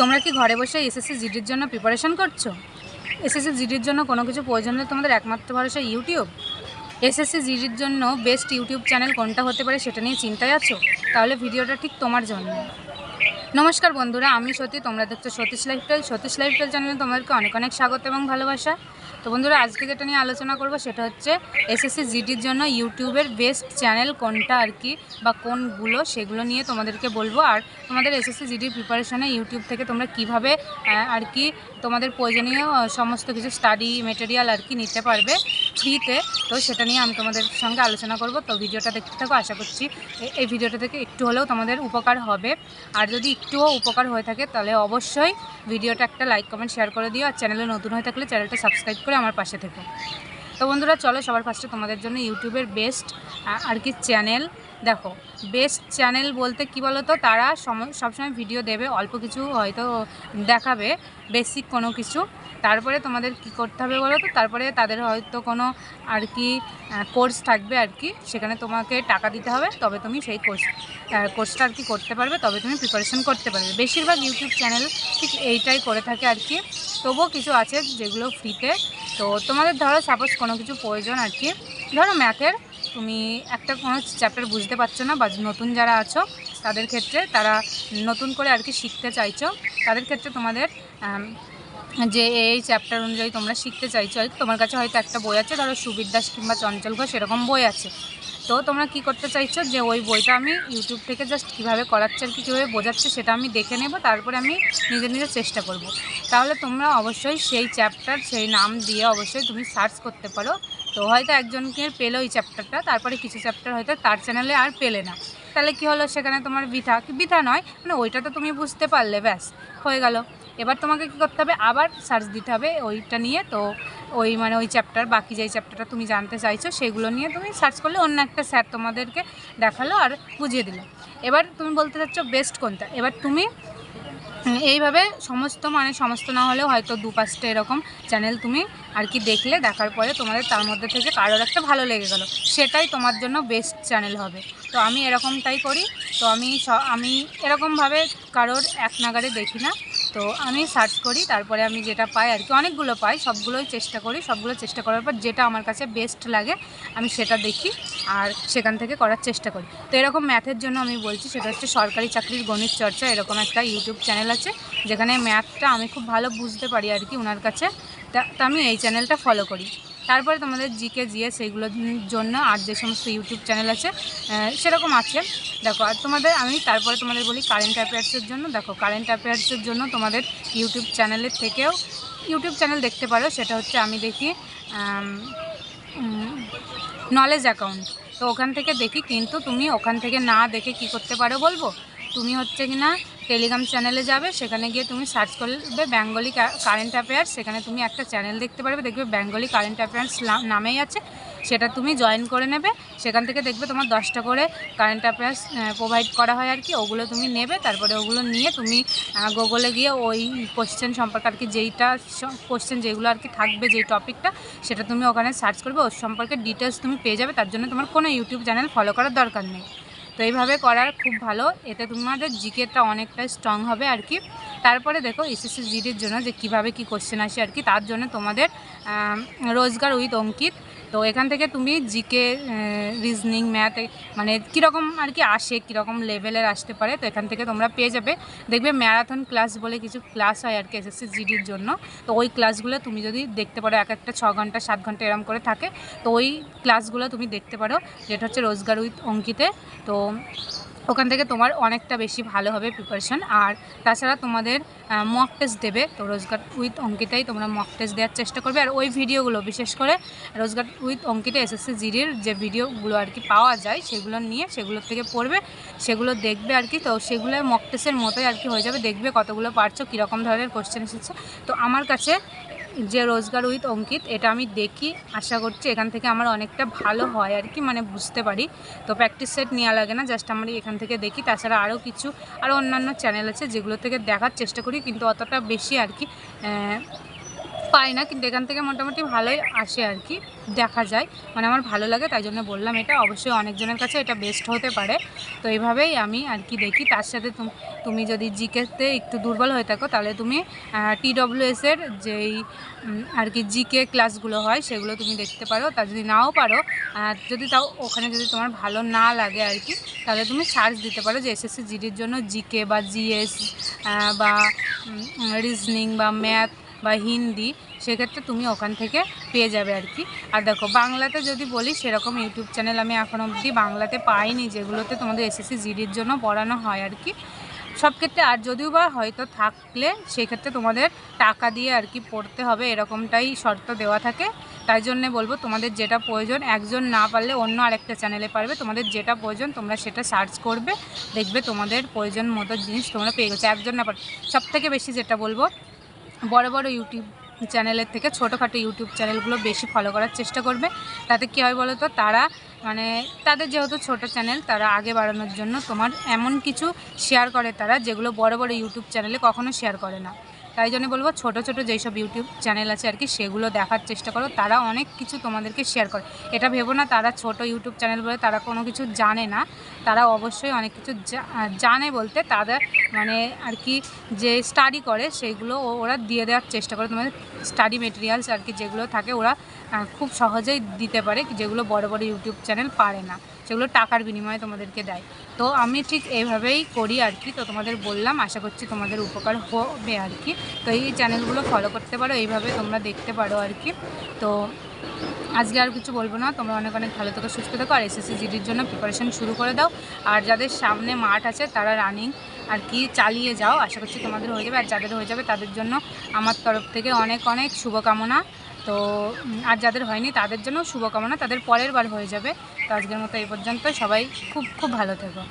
তোমরা কি ঘরে বসে এসএসসি জিডির জন্য প্রিপারেশন করছ? এসএসসি জিডির জন্য কোনো কিছু প্রয়োজন হলে তোমাদের একমাত্র ভরসা ইউটিউব। এসএসসি জিডির জন্য বেস্ট ইউটিউব চ্যানেল কোনটা হতে পারে সেটা নিয়ে চিন্তায় আছো? তাহলে ভিডিওটা ঠিক তোমার জন্য। নমস্কার বন্ধুরা, আমি সতী, তোমরা দেখছ সতীশ লাইফস্টাইল সতীশ লাইফস্টাইল চ্যানেলে তোমাদেরকে অনেক অনেক স্বাগত এবং ভালোবাসা। তো বন্ধুরা, আজকে যেটা নিয়ে আলোচনা করব সেটা হচ্ছে এসএসসি জিডির জন্য ইউটিউবের বেস্ট চ্যানেল কোনটা আর কি বা কোনগুলো সেগুলো নিয়ে তোমাদেরকে বলব। আর তোমাদের এসএসসি জিডির প্রিপারেশনে ইউটিউব থেকে তোমরা কীভাবে আর কি তোমাদের প্রয়োজনীয় সমস্ত কিছু স্টাডি মেটেরিয়াল আর কি নিতে পারবে ফ্রিতে তো সেটা নিয়ে আমি তোমাদের সঙ্গে আলোচনা করব। তো ভিডিওটা দেখতে থাকো, আশা করছি এই ভিডিওটা থেকে একটু হলেও তোমাদের উপকার হবে। আর যদি একটুও উপকার হয়ে থাকে, তাহলে অবশ্যই ভিডিওটা একটা লাইক কমেন্ট শেয়ার করে দিও। আর চ্যানেলে নতুন হয়ে থাকলে চ্যানেলটা সাবস্ক্রাইব করে আমার পাশে থেকো। তো বন্ধুরা, চলো সবার ফার্স্টে তোমাদের জন্য ইউটিউবের বেস্ট আর কি চ্যানেল দেখো। বেস্ট চ্যানেল বলতে কি বলো তো তারা সম- সবসময় ভিডিও দেবে, অল্প কিছু হয়তো দেখাবে বেসিক কোনো কিছু। তারপরে তোমাদের কি করতে হবে বলো তো তারপরে তাদের হয়তো কোনো আর কি কোর্স থাকবে আর কি। সেখানে তোমাকে টাকা দিতে হবে, তবে তুমি সেই কোর্স কোর্সটা আর কি করতে পারবে, তবে তুমি প্রিপারেশন করতে পারবে। বেশিরভাগ ইউটিউব চ্যানেল ঠিক এইটাই করে থাকে আর কি। তবুও কিছু আছে যেগুলো ফ্রিতে তো তোমাদের ধরো সাপোজ কোনো কিছু প্রয়োজন আর কি। ধরো ম্যাথের তুমি একটা কোনো চ্যাপ্টার বুঝতে পারছ না বা নতুন যারা আছো, তাদের ক্ষেত্রে তারা নতুন করে আর কি শিখতে চাইছো, তাদের ক্ষেত্রে তোমাদের যে এই চ্যাপ্টার অনুযায়ী তোমরা শিখতে চাইছো, তোমার কাছে হয়তো একটা বই আছে, ধরো সুবির দাস কিংবা চঞ্চল ঘোষ, এরকম বই আছে। তো তোমরা কি করতে চাইছো যে ওই বইটা আমি ইউটিউব থেকে জাস্ট কীভাবে করাচ্ছে আর কীভাবে বোঝাচ্ছে সেটা আমি দেখে নেব, তারপরে আমি নিজে নিজে চেষ্টা করব। তাহলে তোমরা অবশ্যই সেই চ্যাপ্টার সেই নাম দিয়ে অবশ্যই তুমি সার্চ করতে পারো। তো হয়তো একজনকে পেল ওই চ্যাপ্টারটা তারপরে কিছু চ্যাপ্টার হয়তো তার চ্যানেলে আর পেলে না। তাহলে কি হলো সেখানে তোমার বৃথা? কি বৃথা নয় মানে ওইটা তো তুমি বুঝতে পারলে, ব্যাস, হয়ে গেল। এবার তোমাকে কী করতে হবে? আবার সার্চ দিতে হবে ওইটা নিয়ে। তো ওই মানে ওই চ্যাপ্টার বাকি যেই চ্যাপ্টারটা তুমি জানতে চাইছো, সেগুলো নিয়ে তুমি সার্চ করলে অন্য একটা স্যার তোমাদেরকে দেখাল আর বুঝিয়ে দিল। এবার তুমি বলতে চাচ্ছ বেস্ট কোনটা? এবার তুমি এইভাবে সমস্ত মানে সমস্ত না হলেও হয়তো দু পাঁচটা এরকম চ্যানেল তুমি আর কি দেখলে, দেখার পরে তোমাদের তার মধ্যে থেকে কারোর একটা ভালো লেগে গেল। সেটাই তোমার জন্য বেস্ট চ্যানেল হবে। তো আমি এরকমটাই করি। তো আমি আমি এরকমভাবে কারোর এক নাগারে দেখি না। তো আমি সার্চ করি, তারপরে আমি যেটা পাই আর কি, অনেকগুলো পাই, সবগুলোই চেষ্টা করি, সবগুলো চেষ্টা করার পর যেটা আমার কাছে বেস্ট লাগে, আমি সেটা দেখি আর সেখান থেকে করার চেষ্টা করি। তো এরকম ম্যাথের জন্য আমি বলছি, সেটা হচ্ছে সরকারি চাকরির গণিত চর্চা, এরকম একটা ইউটিউব চ্যানেল আছে, যেখানে ম্যাথটা আমি খুব ভালো বুঝতে পারি আর কি ওনার কাছে। তা আমি এই চ্যানেলটা ফলো করি। তারপরে তোমাদের জিকে, জিএস সেইগুলোর জন্য আর যে সমস্ত ইউটিউব চ্যানেল আছে সেরকম আছে। দেখো, আর তোমাদের, আমি তারপরে তোমাদের বলি কারেন্ট অ্যাফেয়ার্সের জন্য। দেখো কারেন্ট অ্যাফেয়ার্সের জন্য তোমাদের ইউটিউব চ্যানেলের থেকেও, ইউটিউব চ্যানেল দেখতে পারো, সেটা হচ্ছে আমি দেখি নলেজ অ্যাকাউন্ট তো ওখান থেকে দেখি, কিন্তু তুমি ওখান থেকে না দেখে কি করতে পারো বলব? তুমি হচ্ছে কি না টেলিগ্রাম চ্যানেলে যাবে, সেখানে গিয়ে তুমি সার্চ করবে বেঙ্গলি কারেন্ট অ্যাফেয়ার্স সেখানে তুমি একটা চ্যানেল দেখতে পারবে, দেখবে বেঙ্গলি কারেন্ট অ্যাফেয়ার্স নামেই আছে, সেটা তুমি জয়েন করে নেবে, সেখান থেকে দেখবে তোমার দশটা করে কারেন্ট অ্যাফেয়ার্স প্রোভাইড করা হয় আর কি, ওগুলো তুমি নেবে, তারপরে ওগুলো নিয়ে তুমি গুগলে গিয়ে ওই কোশ্চেন সম্পর্কে আর কি যেইটা কোশ্চেন যেগুলো আর কি থাকবে, যেই টপিকটা সেটা তুমি ওখানে সার্চ করবে, ওর সম্পর্কে ডিটেলস তুমি পেয়ে যাবে, তার জন্য তোমার কোনো ইউটিউব চ্যানেল ফলো করার দরকার নেই। তো এইভাবে করার খুব ভালো। এতে তোমাদের জিকেটা অনেকটা স্ট্রং হবে আর কি তারপরে দেখো এসএসসি জিডির জন্য যে কীভাবে কি কোশ্চেন আসে আর কি তার জন্য তোমাদের রোজগার উইথ অঙ্কিত। তো এখান থেকে তুমি জিকে রিজনিং ম্যাথ মানে কীরকম আর কি আসে, কীরকম লেভেলের আসতে পারে, তো এখান থেকে তোমরা পেয়ে যাবে। দেখবে ম্যারাথন ক্লাস বলে কিছু ক্লাস হয় আর কি এসএসসি জিডির জন্য। তো ওই ক্লাসগুলো তুমি যদি দেখতে পারো, এক একটা ছ ঘণ্টা, সাত ঘণ্টা এরম করে থাকে, তো ওই ক্লাসগুলো তুমি দেখতে পারো, যেটা হচ্ছে রোজগার উইথ অঙ্কিতে। তো ওখান থেকে তোমার অনেকটা বেশি ভালো হবে প্রিপারেশন আর তাছাড়া তোমাদের মক টেস্ট দেবে। তো রোজগার উইথ অঙ্কিতাই তোমরা মক টেস্ট দেওয়ার চেষ্টা করবে। আর ওই ভিডিওগুলো, বিশেষ করে রোজগার উইথ অঙ্কিতা এসএসসি জিডির যে ভিডিওগুলো আর কি পাওয়া যায়, সেগুলো নিয়ে সেগুলোর থেকে পড়বে, সেগুলো দেখবে আর কি। তো সেগুলো মক টেস্টের মতোই আর কি হয়ে যাবে। দেখবে কতগুলো পারছ, কীরকম ধরনের কোশ্চেন এসেছে। তো আমার কাছে যে রোজগার উইথ অঙ্কিত, এটা আমি দেখি, আশা করছি এখান থেকে আমার অনেকটা ভালো হয় আর কি মানে বুঝতে পারি। তো প্র্যাকটিস সেট নেওয়া লাগে না জাস্ট আমার এখান থেকে দেখি। তাছাড়া আরও কিছু, আরও অন্যান্য চ্যানেল আছে যেগুলো থেকে দেখার চেষ্টা করি, কিন্তু অতটা বেশি আর কি পাই না, কিন্তু এখান থেকে মোটামুটি ভালোই আসে আর কি, দেখা যায়। মানে আমার ভালো লাগে, তাই জন্য বললাম এটা। অবশ্যই অনেকজনের কাছে এটা বেস্ট হতে পারে। তো এইভাবেই আমি আর কি দেখি। তার সাথে তুম- যদি জিকেতে একটু দুর্বল হয়ে থাকো, তাহলে তুমি টিডব্লিউএসের যেই আর কি জিকে ক্লাসগুলো হয়, সেগুলো তুমি দেখতে পারো। তা যদি নাও পারো যদি তাও ওখানে যদি তোমার ভালো না লাগে আর কি, তাহলে তুমি সার্চ দিতে পারো যে এসএসসি জিডির জন্য জিকে বা জিএস বা রিজনিং বা ম্যাথ বা হিন্দি, সেক্ষেত্রে তুমি ওখান থেকে পেয়ে যাবে আর কি। আর দেখো, বাংলাতে যদি বলি, সেরকম ইউটিউব চ্যানেল আমি এখন অবধি বাংলাতে পাইনি, যেগুলোতে তোমাদের এসএসসি জিডির জন্য পড়ানো হয় আর কি। সব ক্ষেত্রে আর যদিও বা হয়তো থাকলে, সেক্ষেত্রে তোমাদের টাকা দিয়ে আর কি পড়তে হবে, এরকমটাই শর্ত দেওয়া থাকে। তাই জন্যে বলব, তোমাদের যেটা প্রয়োজন, একজন না পারলে অন্য আরেকটা চ্যানেলে পারবে। তোমাদের যেটা প্রয়োজন, তোমরা সেটা সার্চ করবে, দেখবে তোমাদের প্রয়োজন মতো জিনিস তোমরা পেয়ে গেছো। একজন না পার সব থেকে বেশি যেটা বলব বড় বড় ইউটিউব চ্যানেলের থেকে ছোটোখাটো ইউটিউব চ্যানেলগুলো বেশি ফলো করার চেষ্টা করবে। তাতে কী হয় বলো তো তারা মানে তাদের যেহেতু ছোট চ্যানেল, তারা আগে বাড়ানোর জন্য তোমার এমন কিছু শেয়ার করে তারা যেগুলো বড় বড় ইউটিউব চ্যানেলে কখনো শেয়ার করে না। তাই জন্য বলব ছোট ছোট যেসব ইউটিউব চ্যানেল আছে আর কি, সেগুলো দেখার চেষ্টা করো। তারা অনেক কিছু তোমাদেরকে শেয়ার করে। এটা ভেবো না তারা ছোট ইউটিউব চ্যানেল বলে তারা কোনো কিছু জানে না। তারা অবশ্যই অনেক কিছু জানে বলতে তাদের মানে আর কি যে স্টাডি করে সেইগুলো ওরা দিয়ে দেওয়ার চেষ্টা করে। তোমাদের স্টাডি মেটেরিয়ালস আর কি যেগুলো থাকে, ওরা খুব সহজেই দিতে পারে, যেগুলো বড় বড় ইউটিউব চ্যানেল পারে না। সেগুলো টাকার বিনিময়ে তোমাদেরকে দেয়। তো আমি ঠিক এইভাবেই করি আর কি, তো তোমাদের বললাম, আশা করছি তোমাদের উপকার হবে আর কি। তো এই চ্যানেলগুলো ফলো করতে পারো, এইভাবে তোমরা দেখতে পারো আর কি। তো আজকে আর কিছু বলব না, তোমরা অনেক অনেক ভালো থেকো, সুস্থ থেকো, আর এসএসসি জিডির জন্য প্রিপারেশন শুরু করে দাও। আর যাদের সামনে মাঠ আছে, তারা রানিং আর কি চালিয়ে যাও, আশা করছি তোমাদের হয়ে যাবে। আর যাদের হয়ে যাবে, তাদের জন্য আমার তরফ থেকে অনেক অনেক শুভকামনা। তো আর যাদের হয়নি তাদের জন্য শুভকামনা। তাদের পরের বার হয়ে যাবে। তো আজকের মতো এই পর্যন্ত সবাই খুব খুব ভালো থেকো।